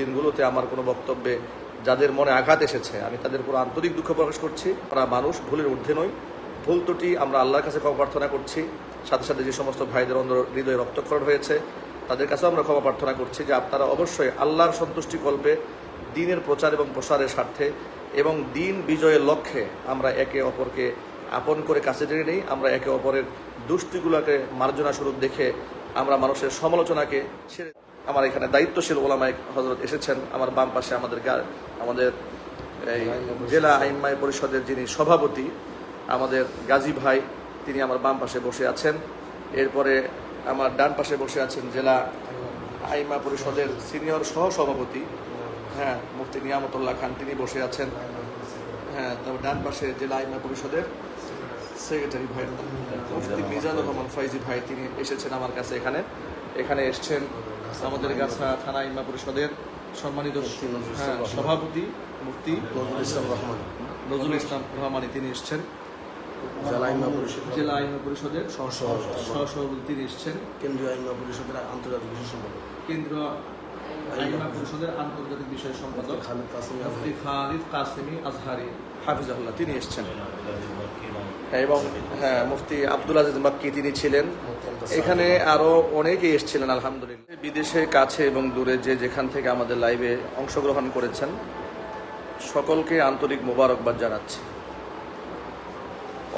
দিনগুলোতে আমার কোনো বক্তব্যে যাদের মনে আঘাত এসেছে, আমি তাদের উপর আন্তরিক দুঃখ প্রকাশ করছি। আমরা মানুষ, ভুলের ঊর্ধ্বে নই। ভুল ত্রুটি আমরা আল্লাহর কাছে ক্ষমা প্রার্থনা করছি। সাথে সাথে যে সমস্ত ভাইদের অন্তর হৃদয়ে রক্তক্ষরণ হয়েছে, তাদের কাছেও আমরা ক্ষমা প্রার্থনা করছি যে আপনারা অবশ্যই আল্লাহর সন্তুষ্টি কল্পে দিনের প্রচার এবং প্রসারের স্বার্থে এবং দিন বিজয়ের লক্ষ্যে আমরা একে অপরকে আপন করে কাছে টেনে নিই। আমরা একে অপরের দুষ্টিগুলোকে মার্জনা স্বরূপ দেখে আমরা মানুষের সমালোচনাকে ছেড়ে আমার এখানে দায়িত্বশীল ওলামায় হজরত এসেছেন। আমার বাম পাশে আমাদের আমাদের এই জেলা আইনমাই পরিষদের যিনি সভাপতি, আমাদের গাজী ভাই, তিনি আমার বাম পাশে বসে আছেন। এরপরে আমার ডান পাশে বসে আছেন জেলা আইমা পরিষদের সিনিয়র সহ সভাপতি হ্যাঁ মুফতি নিয়ামতুল্লাহ খান, তিনি বসে আছেন। হ্যাঁ তবে ডান পাশে জেলা আইমা পরিষদের সেক্রেটারি ভাই, মুফতি মিজানুর রহমান ফাইজি ভাই, তিনি এসেছেন আমার কাছে এখানে। এখানে এসছেন আমাদের গাছা থানা ইমা পরিষদের সম্মানিত হ্যাঁ, সভাপতি মুফতি নজরুল ইসলাম রহমান। নজরুল ইসলাম রহমানি তিনি এসছেন। জেলা আইন পরিষদ জেলা আইন পরিষদের সহসভাপতি। তিনি এসছেন। কেন্দ্রীয় আইন পরিষদের আন্তর্জাতিক বিষয় সম্পাদক কেন্দ্র আইমা পরিষদের আন্তর্জাতিক বিষয় সম্পাদক খালিদ কাসিম খালিদ কাসেমি আজহারি। হাফিজাহুল্লাহ তিনি এসছেন। এবং হ্যাঁ মুফতি আব্দুল আজিজ মাক্কি তিনি ছিলেন। এখানে আরও অনেকেই এসেছিলেন আলহামদুলিল্লাহ। বিদেশে কাছে এবং দূরে যে যেখান থেকে আমাদের লাইভে অংশগ্রহণ করেছেন সকলকে আন্তরিক মোবারকবাদ জানাচ্ছি।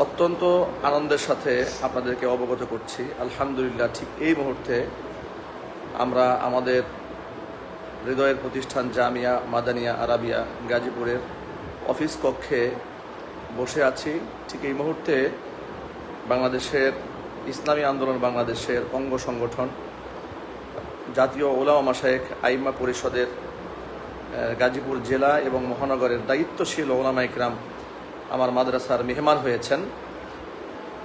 অত্যন্ত আনন্দের সাথে আপনাদেরকে অবগত করছি। আলহামদুলিল্লাহ ঠিক এই মুহূর্তে আমরা আমাদের হৃদয়ের প্রতিষ্ঠান জামিয়া, মাদানিয়া, আরাবিয়া, গাজীপুরের অফিস কক্ষে বসে আছি। ঠিক এই মুহূর্তে বাংলাদেশের ইসলামী আন্দোলন, বাংলাদেশের অঙ্গ সংগঠন, জাতীয় ওলামা মাসায়েক আইমা পরিষদের গাজীপুর জেলা এবং মহানগরের দায়িত্বশীল ওলামা ইকরাম আমার মাদ্রাসার মেহমান হয়েছেন।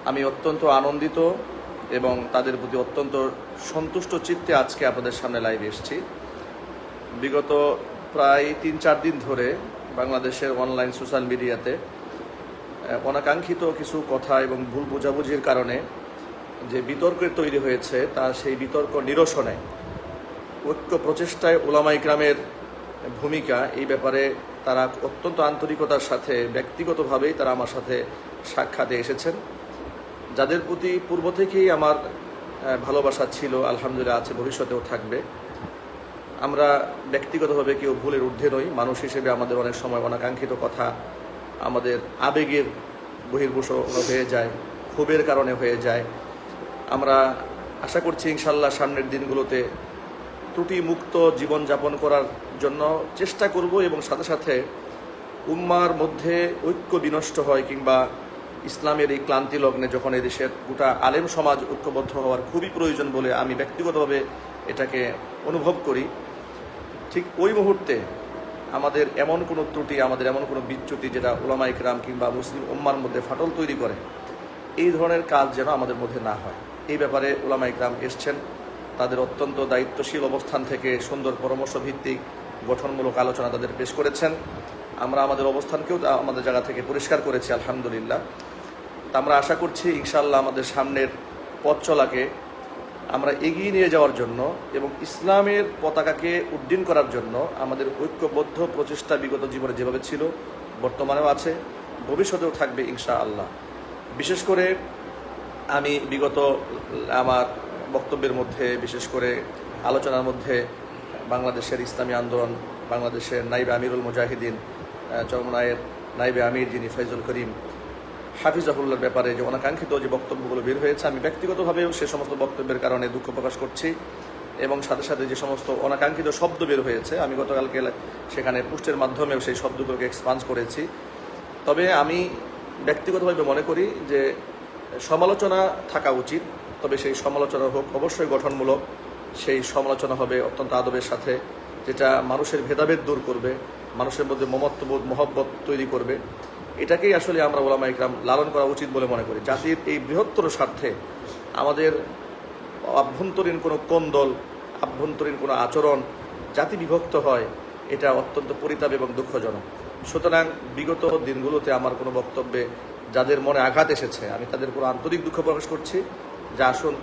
আমি অত্যন্ত আনন্দিত এবং তাদের প্রতি অত্যন্ত সন্তুষ্ট চিত্তে আজকে আপনাদের সামনে লাইভ এসেছি। বিগত প্রায় তিন, চার দিন ধরে বাংলাদেশের অনলাইন সোশ্যাল মিডিয়াতে অনাকাঙ্ক্ষিত কিছু কথা এবং ভুল বোঝাবুঝির কারণে যে বিতর্কের তৈরি হয়েছে, তা সেই বিতর্ক নিরসনে ঐক্য প্রচেষ্টায় ওলামা ইকরামের ভূমিকা, এই ব্যাপারে তারা অত্যন্ত আন্তরিকতার সাথে, ব্যক্তিগতভাবেই তারা আমার সাথে সাক্ষাতে এসেছেন। যাদের প্রতি পূর্ব থেকেই আমার ভালোবাসা ছিল, আলহামদুলিল্লাহ আছে, ভবিষ্যতেও থাকবে। আমরা ব্যক্তিগতভাবে কেউ ভুলের ঊর্ধ্বে নই। মানুষ হিসেবে আমাদের অনেক সময় অনাকাঙ্ক্ষিত কথা আমাদের আবেগের বহির্ভূষ হয়ে যায়, ক্ষোভের কারণে হয়ে যায়। আমরা আশা করছি ইনশাল্লাহ সামনের দিনগুলোতে ত্রুটি মুক্ত জীবনযাপন করার জন্য চেষ্টা করব এবং সাথে সাথে উম্মার মধ্যে ঐক্য বিনষ্ট হয় কিংবা ইসলামের এই ক্লান্তি লগ্নে যখন এদেশের গোটা আলেম সমাজ ঐক্যবদ্ধ হওয়ার খুবই প্রয়োজন বলে আমি ব্যক্তিগতভাবে এটাকে অনুভব করি। ঠিক ওই মুহূর্তে আমাদের এমন কোনো ত্রুটি, আমাদের এমন কোনো বিচ্যুতি যেটা ওলামা ইকরাম কিংবা মুসলিম উম্মার মধ্যে ফাটল তৈরি করে, এই ধরনের কাজ যেন আমাদের মধ্যে না হয়। এই ব্যাপারে ওলামা ইকরাম এসছেন। তাদের অত্যন্ত দায়িত্বশীল অবস্থান থেকে সুন্দর পরামর্শ ভিত্তিক গঠনমূলক আলোচনা তাদের পেশ করেছেন। আমরা আমাদের অবস্থানকেও আমাদের জায়গা থেকে পরিষ্কার করেছি, আলহামদুলিল্লাহ। তা আমরা আশা করছি ইনশাল্লাহ আমাদের সামনের পথ চলাকে এগিয়ে নিয়ে যাওয়ার জন্য এবং ইসলামের পতাকাকে উড্ডীন করার জন্য আমাদের ঐক্যবদ্ধ প্রচেষ্টা বিগত জীবনে যেভাবে ছিল, বর্তমানেও আছে, ভবিষ্যতেও থাকবে ইনশা আল্লাহ বিশেষ করে আমি বিগত আমার বক্তব্যের মধ্যে, বিশেষ করে আলোচনার মধ্যে বাংলাদেশের ইসলামী আন্দোলন, বাংলাদেশের নাইবে আমিরুল মুজাহিদিন চরমনায়ের নাইবে আমির যিনি ফৈজুল করিম হাফিজাহুল্লার ব্যাপারে যে অনাকাঙ্ক্ষিত যে বক্তব্যগুলো বের হয়েছে, আমি ব্যক্তিগতভাবেও সে সমস্ত বক্তব্যের কারণে দুঃখ প্রকাশ করছি এবং সাথে সাথে যে সমস্ত অনাকাঙ্ক্ষিত শব্দ বের হয়েছে, আমি গতকালকে সেখানে পোস্টের মাধ্যমেও সেই শব্দগুলোকে এক্সপান্স করেছি। তবে আমি ব্যক্তিগতভাবে মনে করি যে সমালোচনা থাকা উচিত, তবে সেই সমালোচনা হোক অবশ্যই গঠনমূলক। সেই সমালোচনা হবে অত্যন্ত আদবের সাথে, যেটা মানুষের ভেদাভেদ দূর করবে, মানুষের মধ্যে মমত্ববোধ, মহব্বত তৈরি করবে। এটাকেই আসলে আমরা ওলামা ইকরাম লালন করা উচিত বলে মনে করি। জাতির এই বৃহত্তর স্বার্থে আমাদের আভ্যন্তরীণ কোনো কোন্দল আভ্যন্তরীণ কোনো আচরণ জাতি বিভক্ত হয়, এটা অত্যন্ত পরিতাপ এবং দুঃখজনক। সুতরাং বিগত দিনগুলোতে আমার কোনো বক্তব্যে যাদের মনে আঘাত এসেছে, আমি তাদের কোনো আন্তরিক দুঃখ প্রকাশ করছি। যে আসুন,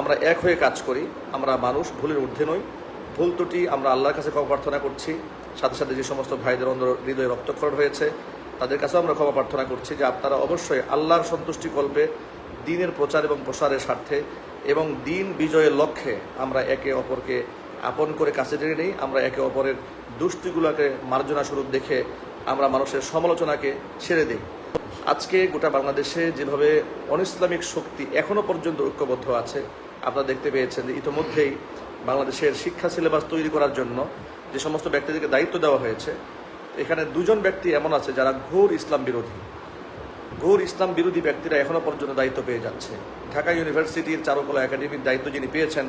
আমরা এক হয়ে কাজ করি, আমরা মানুষ ভুলের ঊর্ধ্বে নই। ভুল ত্রুটি আমরা আল্লাহর কাছে প্রার্থনা করছি। সাথে সাথে যে সমস্ত ভাইদের অন্তর হৃদয়ে রক্তক্ষরণ হয়েছে তাদের কাছেও আমরা ক্ষমা প্রার্থনা করছি যে আপনারা অবশ্যই আল্লাহর সন্তুষ্টি কল্পে দিনের প্রচার এবং প্রসারের স্বার্থে এবং দিন বিজয়ের লক্ষ্যে আমরা একে অপরকে আপন করে কাছে টেনে নিই, আমরা একে অপরের দুষ্টিগুলোকে মার্জনা স্বরূপ দেখে আমরা মানুষের সমালোচনাকে ছেড়ে দিই। আজকে গোটা বাংলাদেশে যেভাবে অনিসলামিক শক্তি এখনও পর্যন্ত ঐক্যবদ্ধ আছে, আপনারা দেখতে পেয়েছেন যে ইতোমধ্যেই বাংলাদেশের শিক্ষা সিলেবাস তৈরি করার জন্য যে সমস্ত ব্যক্তিদেরকে দায়িত্ব দেওয়া হয়েছে এখানে দুজন ব্যক্তি এমন আছে যারা ঘোর ইসলাম বিরোধী। ঘোর ইসলাম বিরোধী ব্যক্তিরা এখনও পর্যন্ত দায়িত্ব পেয়ে যাচ্ছে। ঢাকা ইউনিভার্সিটির চারুকলা একাডেমির দায়িত্ব যিনি পেয়েছেন,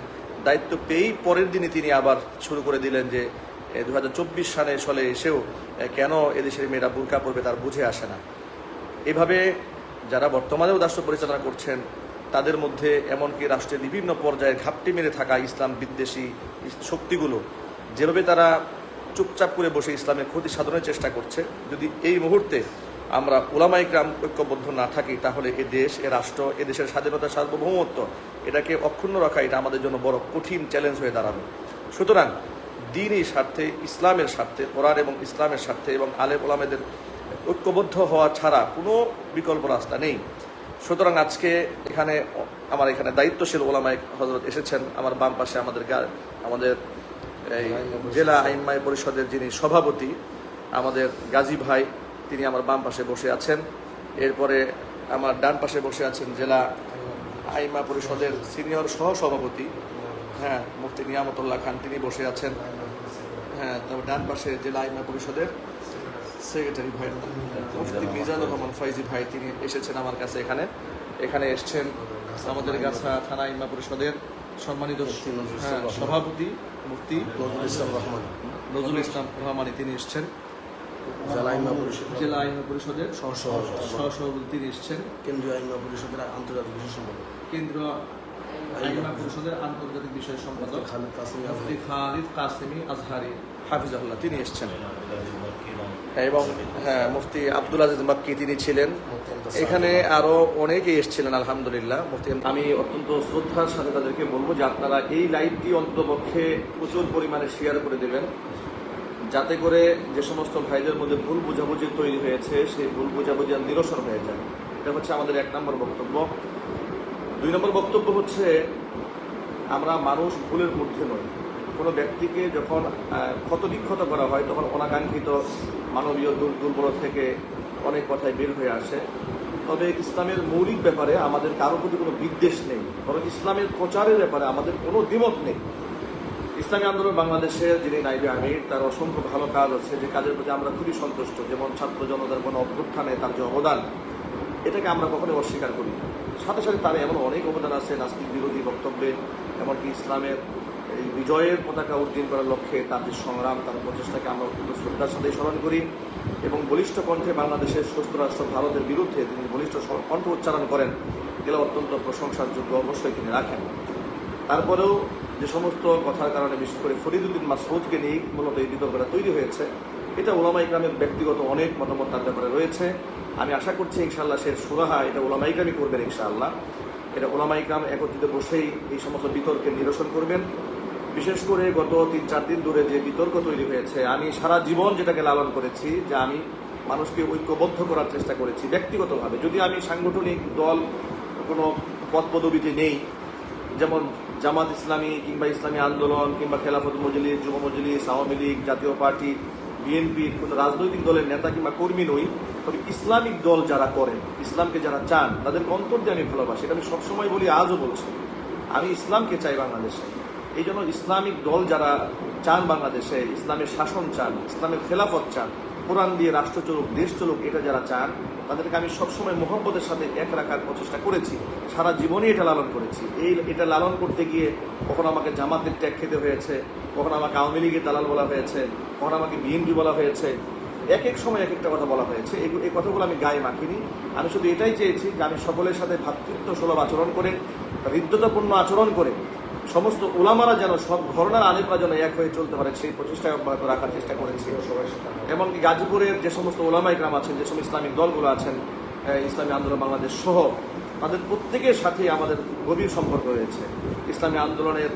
দায়িত্ব পেয়েই পরের দিনই তিনি আবার শুরু করে দিলেন যে দু হাজার চব্বিশ সালে সলে এসেও কেন এদেশের মেয়েরা বুরকা পড়বে তার বুঝে আসে না। এভাবে যারা বর্তমানেও রাষ্ট্র পরিচালনা করছেন, তাদের মধ্যে এমনকি রাষ্ট্রের বিভিন্ন পর্যায়ে ঘাপটি মেরে থাকা ইসলাম বিদ্বেষী শক্তিগুলো, যেভাবে তারা চুপচাপ করে বসে ইসলামের ক্ষতি সাধনের চেষ্টা করছে। যদি এই মুহূর্তে আমরা ওলামাই গ্রাম ঐক্যবদ্ধ না থাকি, তাহলে এ দেশ, এ রাষ্ট্র, এ দেশের স্বাধীনতা সার্বভৌমত্ব, এটাকে অক্ষুণ্ণ রাখা, এটা আমাদের জন্য বড় কঠিন চ্যালেঞ্জ হয়ে দাঁড়াবে। সুতরাং দিনই স্বার্থে, ইসলামের স্বার্থে, কোরআন এবং ইসলামের স্বার্থে এবং আলেম ওলামেদের ঐক্যবদ্ধ হওয়া ছাড়া কোনো বিকল্প রাস্তা নেই। সুতরাং আজকে এখানে, আমার এখানে দায়িত্বশীল ওলামাই হজরত এসেছেন, আমার বাম পাশে আমাদের আমাদের এই জেলা আইনমাই পরিষদের যিনি সভাপতি, আমাদের গাজী ভাই, তিনি আমার বাম পাশে বসে আছেন। এরপরে আমার ডান পাশে বসে আছেন জেলা আইমা পরিষদের সিনিয়র সহ সভাপতি হ্যাঁ মুফতি নিয়ামতুল্লাহ খান, তিনি বসে আছেন। হ্যাঁ তবে ডান পাশে জেলা আইমা পরিষদের সেক্রেটারি ভাই, মুফতি মিজানুর রহমান ফয়জি ভাই, তিনি এসেছেন আমার কাছে এখানে। এখানে এসছেন আমাদের গাছা থানা ইমা পরিষদের সম্মানিত হ্যাঁ, সভাপতি মুফতি নজরুল ইসলাম রহমান। নজরুল ইসলাম রহমানি তিনি এসছেন। জেলা আইন পরিষদ জেলা আইমা পরিষদের সহসভাপতি। তিনি এসছেন। কেন্দ্রীয় আইন পরিষদের আন্তর্জাতিক বিশেষ সম্পাদক কেন্দ্রীয় আইমা পরিষদের আন্তর্জাতিক বিষয় সম্পাদক খালিদ কাসিম মুফতি খালিদ কাসেমি আজহারি। হাফিজাহুল্লাহ তিনি এসছেন। এবং হ্যাঁ মুফতি আব্দুল আজিজ মাক্কি তিনি ছিলেন। এখানে আরও অনেকেই এসেছিলেন আলহামদুলিল্লাহ। মুফতি আমি অত্যন্ত শ্রদ্ধার সাথে তাদেরকে বলব যে আপনারা এই লাইভটি অন্ততপক্ষে প্রচুর পরিমাণে শেয়ার করে দেবেন। যাতে করে যে সমস্ত ভাইদের মধ্যে ভুল বোঝাবুঝি তৈরি হয়েছে সেই ভুল বোঝাবুঝি আর নিরসন হয়ে যায়। এটা হচ্ছে আমাদের এক নম্বর বক্তব্য। দুই নম্বর বক্তব্য হচ্ছে, আমরা মানুষ ভুলের মধ্যে নই। কোনো ব্যক্তিকে যখন ক্ষতবিক্ষত করা হয়, তখন অনাকাঙ্ক্ষিত মানবীয় দুর- দুর্বল থেকে অনেক কথাই বের হয়ে আসে। তবে ইসলামের মৌলিক ব্যাপারে আমাদের কারোর প্রতি কোনো বিদ্বেষ নেই। বরং ইসলামের প্রচারের ব্যাপারে আমাদের কোনো দ্বিমত নেই। ইসলামী আন্দোলন বাংলাদেশের যিনি নাইবে আমির, তার অসংখ্য ভালো কাজ আছে যে কাজের প্রতি আমরা খুবই সন্তুষ্ট। যেমন ছাত্র জনতার কোনো অভ্যুত্থানে তার যে অবদান, এটাকে আমরা কখনোই অস্বীকার করি না। সাথে সাথে তার এমন অনেক অবদান আছে নাস্তিক বিরোধী বক্তব্যে, এমনকি ইসলামের এই বিজয়ের পতাকা উদ্দিন করার লক্ষ্যে তার যে সংগ্রাম, তার প্রচেষ্টাকে আমরা অত্যন্ত শ্রদ্ধার সাথে স্মরণ করি এবং বলিষ্ঠ কণ্ঠে বাংলাদেশের সুস্থ রাষ্ট্র ভারতের বিরুদ্ধে তিনি বলিষ্ঠ কণ্ঠ উচ্চারণ করেন। এগুলো অত্যন্ত প্রশংসার যোগ্য অবশ্যই তিনি রাখেন। তারপরেও যে সমস্ত কথার কারণে বিশেষ করে ফরিদুদ্দিন মাসউদকে নিয়ে মূলত এই বিতর্কটা তৈরি হয়েছে। এটা ওলামা ইকরামের ব্যক্তিগত অনেক মতামত তার ব্যাপারে রয়েছে। আমি আশা করছি ইনশাআল্লাহ সে সুরাহা এটা ওলামা ইকরামই করবেন ইনশাআল্লাহ। এটা ওলামা ইকরাম একত্রিত বসেই এই সমস্ত বিতর্কের নিরসন করবেন। বিশেষ করে গত তিন চার দিন ধরে যে বিতর্ক তৈরি হয়েছে, আমি সারা জীবন যেটাকে লালন করেছি যে আমি মানুষকে ঐক্যবদ্ধ করার চেষ্টা করেছি ব্যক্তিগতভাবে। যদি আমি সাংগঠনিক দল, কোনো পদ পদবিতে নেই, যেমন জামাত ইসলামী কিংবা ইসলামী আন্দোলন কিংবা খেলাফত মজলিস, যুব মজলিস, আওয়ামী লীগ, জাতীয় পার্টি বিএনপির কোনো রাজনৈতিক দলের নেতা কিংবা কর্মী নই, তবে ইসলামিক দল যারা করেন, ইসলামকে যারা চান, তাদের অন্তর আমি ভালোবাসি। এটা আমি সবসময় বলি, আজও বলছি। আমি ইসলামকে চাই বাংলাদেশে। এই জন্য ইসলামিক দল যারা চান বাংলাদেশে, ইসলামের শাসন চান, ইসলামের খেলাফত চান, কোরআন দিয়ে রাষ্ট্র চলুক, দেশ চলুক, এটা যারা চান তাদেরকে আমি সবসময় মোহব্বতের সাথে এক রাখার প্রচেষ্টা করেছি। সারা জীবনই এটা লালন করেছি। এই, এটা লালন করতে গিয়ে কখনো আমাকে জামাতের ট্যাগ খেতে হয়েছে, কখনো আমাকে আওয়ামী লীগের দালাল বলা হয়েছে, কখনো আমাকে বিএনপি বলা হয়েছে। এক এক সময় এক একটা কথা বলা হয়েছে। এই কথাগুলো আমি গায়ে মাখিনি। আমি শুধু এটাই চেয়েছি যে আমি সকলের সাথে ভ্রাতৃত্ব সুলভ আচরণ করে, হৃদ্যতাপূর্ণ আচরণ করে, সমস্ত ওলামারা যেন সব ঘরনার আলেমরা যেন এক হয়ে চলতে পারে, সেই প্রচেষ্টায় অব্যাহত রাখার চেষ্টা করেছি। এমনকি গাজীপুরের যে সমস্ত ওলামাই গ্রাম আছেন, যে সমস্ত ইসলামিক দলগুলো আছেন ইসলামী আন্দোলন বাংলাদেশ সহ, তাদের প্রত্যেকের সাথে আমাদের গভীর সম্পর্ক রয়েছে। ইসলামী আন্দোলনের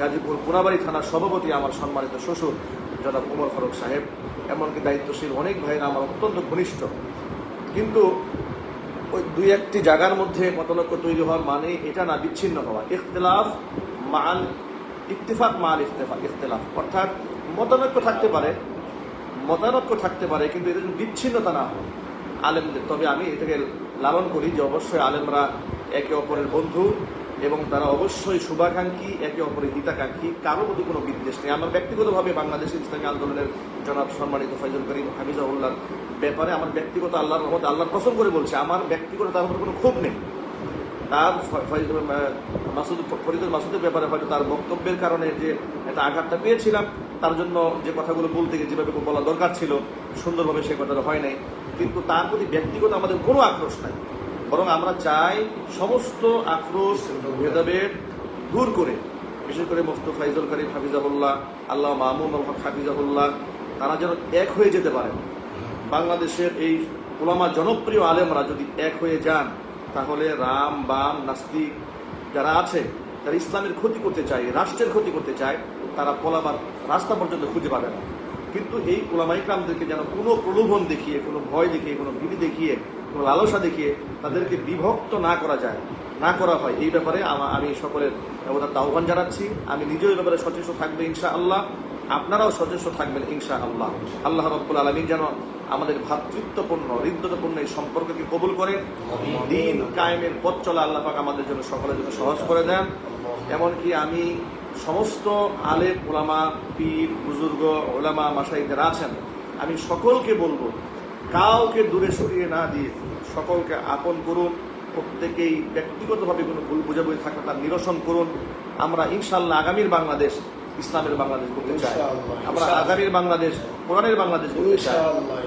গাজীপুর কোনাবাড়ি থানার সভাপতি আমার সম্মানিত শ্বশুর, জনাব উমর ফারুক সাহেব। এমনকি দায়িত্বশীল অনেক ভাইরা আমার অত্যন্ত ঘনিষ্ঠ। কিন্তু ওই দুই একটি জায়গার মধ্যে মতলক্য তৈরি হওয়ার মানে এটা না, বিচ্ছিন্ন হওয়া। ইখতলাফ মাল, ইত্তেফাক মাল ইফতেফাক ইখতলাফ। অর্থাৎ মতানৈক্য থাকতে পারে মতানৈক্য থাকতে পারে, কিন্তু এদের বিচ্ছিন্নতা না হয় আলেমদের। তবে আমি এটাকে লালন করি যে অবশ্যই আলেমরা একে অপরের বন্ধু এবং তারা অবশ্যই শুভাকাঙ্ক্ষী, একে অপরের হিতাকাঙ্ক্ষী কারও প্রতি কোনো বিদ্বেষ নেই। আমার ব্যক্তিগতভাবে বাংলাদেশ ইসলামী আন্দোলনের জনাব সম্মানিত ফয়জুল করিম হাফিজাউল্লাহ ব্যাপারে আমার ব্যক্তিগত আল্লাহর রহমত আল্লাহর পছন্দ করে বলছে, আমার ব্যক্তিগত তার কোনো ক্ষোভ নেই। তার মাসুদ মাসুদের ব্যাপারে হয়তো তার বক্তব্যের কারণে যে একটা আঘাতটা পেয়েছিলাম, তার জন্য যে কথাগুলো বলতে গিয়ে যেভাবে বলা দরকার ছিল, সুন্দরভাবে সে কথাটা হয় নাই। কিন্তু তার প্রতি ব্যক্তিগত আমাদের কোনো আক্রোশ নাই। বরং আমরা চাই সমস্ত আক্রোশ ভেদাভেদ দূর করে। বিশেষ করে মুফতু ফাইজুল করিম হাফিজাহুল্লাহ আল্লাহ মামুন রহমান হাফিজাহুল্লাহ, তারা যেন এক হয়ে যেতে পারেন। বাংলাদেশের এই ওলামা জনপ্রিয় আলেমরা যদি এক হয়ে যান তাহলে রাম, বাম, নাস্তিক যারা আছে যারা ইসলামের ক্ষতি করতে চায়, রাষ্ট্রের ক্ষতি করতে চায়, তারা পলাবার রাস্তা পর্যন্ত খুঁজে পাবে না। কিন্তু এই ওলামা ইকরামদেরকে যেন কোনো প্রলোভন দেখিয়ে, কোনো ভয় দেখিয়ে, কোনো ভীতি দেখিয়ে, কোনো লালসা দেখিয়ে তাদেরকে বিভক্ত না করা যায়, না করা হয়, এই ব্যাপারে আমি সকলের অবদান আহ্বান জানাচ্ছি। আমি নিজেও এই ব্যাপারে সচেষ্ট থাকবে ইনশা আল্লাহ আপনারাও সচেষ্ট থাকবেন ইনশা আল্লাহ আল্লাহ রব্বুল আলমী যেন আমাদের ভ্রাতৃত্বপূর্ণ হৃদ্যতাপূর্ণ এই সম্পর্ককে কবুল করেন দিন কায়েমের পথ চলা আল্লাহ পাক আমাদের জন্য সকলের জন্য সহজ করে দেন। এমনকি আমি সমস্ত আলেম ওলামা পীর, বুজুর্গ ওলামা মাসাই যারা আছেন। আমি সকলকে বলব, কাউকে দূরে সরিয়ে না দিয়ে সকলকে আপন করুন, প্রত্যেকেই ব্যক্তিগতভাবে কোনো ভুল বুঝাবুঝি থাকলে তার নিরসন করুন। আমরা ইনশাল্লাহ আগামীর বাংলাদেশ ইসলামের বাংলাদেশ করতে চাই আমরা। আগামীর বাংলাদেশ কোরআনের বাংলাদেশ করতে চাই।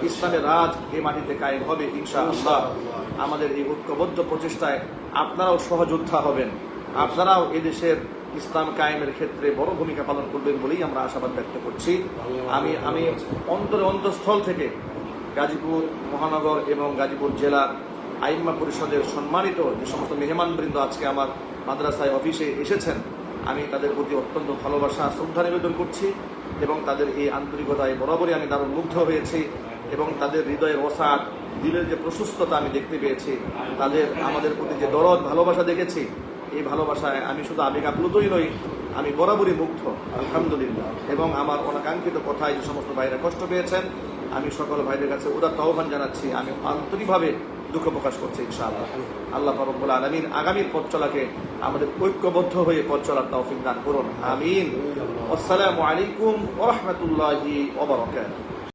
ইসলামের রাজ এই মাটিতে কায়েম হবে ইনশাআল্লাহ। ইনশাআল্লাহ। আমাদের এই ঐক্যবদ্ধ প্রচেষ্টায় আপনারাও সহযোদ্ধা হবেন। আপনারাও এদেশের ইসলাম কায়েমের ক্ষেত্রে বড় ভূমিকা পালন করবেন বলেই আমরা আশাবাদ ব্যক্ত করছি। আমি আমি অন্তরে অন্তঃস্থল থেকে গাজীপুর মহানগর এবং গাজীপুর জেলার আইম্মা পরিষদের সম্মানিত যে সমস্ত মেহমানবৃন্দ আজকে আমার মাদ্রাসায় অফিসে এসেছেন আমি তাদের প্রতি অত্যন্ত ভালোবাসা, শ্রদ্ধা নিবেদন করছি এবং তাদের এই আন্তরিকতায় বরাবরই আমি দারুণ মুগ্ধ হয়েছি এবং তাদের হৃদয়ের অসাদ দিলের যে প্রশস্ততা আমি দেখতে পেয়েছি, তাদের আমাদের প্রতি যে দরদ, ভালোবাসা দেখেছি, এই ভালোবাসায় আমি শুধু আবেগ আপ্লুতই নই, আমি বরাবরই মুগ্ধ, আলহামদুলিল্লাহ। এবং আমার অনাকাঙ্ক্ষিত কথায় যে সমস্ত ভাইরা কষ্ট পেয়েছেন, আমি সকল ভাইদের কাছে উদার আহ্বান জানাচ্ছি, আমি আন্তরিকভাবে দুঃখ প্রকাশ করছে ইনশাআল্লাহ। আল্লাহ রব্বুল আলমিন আগামীর পথ চলাকে আমাদের ঐক্যবদ্ধ হয়ে পথ চলার তৌফিক দান করুন। আমিন। আসসালামু আলাইকুম ওরহমতুল্লাহি ওবরাকাতুহু